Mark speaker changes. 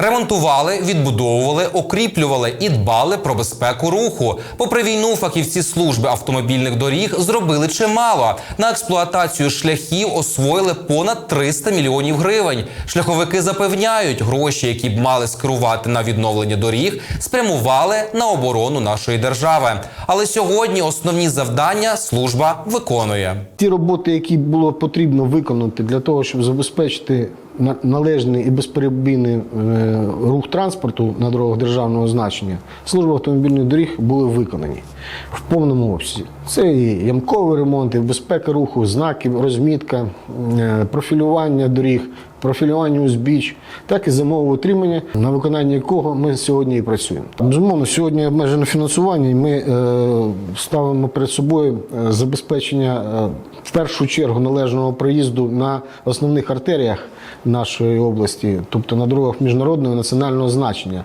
Speaker 1: Ремонтували, відбудовували, окріплювали і дбали про безпеку руху. Попри війну, фахівці служби автомобільних доріг зробили чимало. На експлуатацію шляхів освоїли понад 300 мільйонів гривень. Шляховики запевняють, гроші, які б мали скерувати на відновлення доріг, спрямували на оборону нашої держави. Але сьогодні основні завдання служба виконує.
Speaker 2: Ті роботи, які було потрібно виконати для того, щоб забезпечити належний і безперебійний е, рух транспорту на дорогах державного значення, служба автомобільних доріг були виконані в повному обсязі. Це і ямковий ремонт, і безпека руху, знаки, розмітка, е, профілювання доріг, профілювання узбіч, так і зимового утримання, на виконання якого ми сьогодні і працюємо. Безумовно, сьогодні обмежено фінансування, і ми е, ставимо перед собою е, забезпечення е, в першу чергу належного проїзду на основних артеріях нашої області, тобто на дорогах міжнародного і національного значення.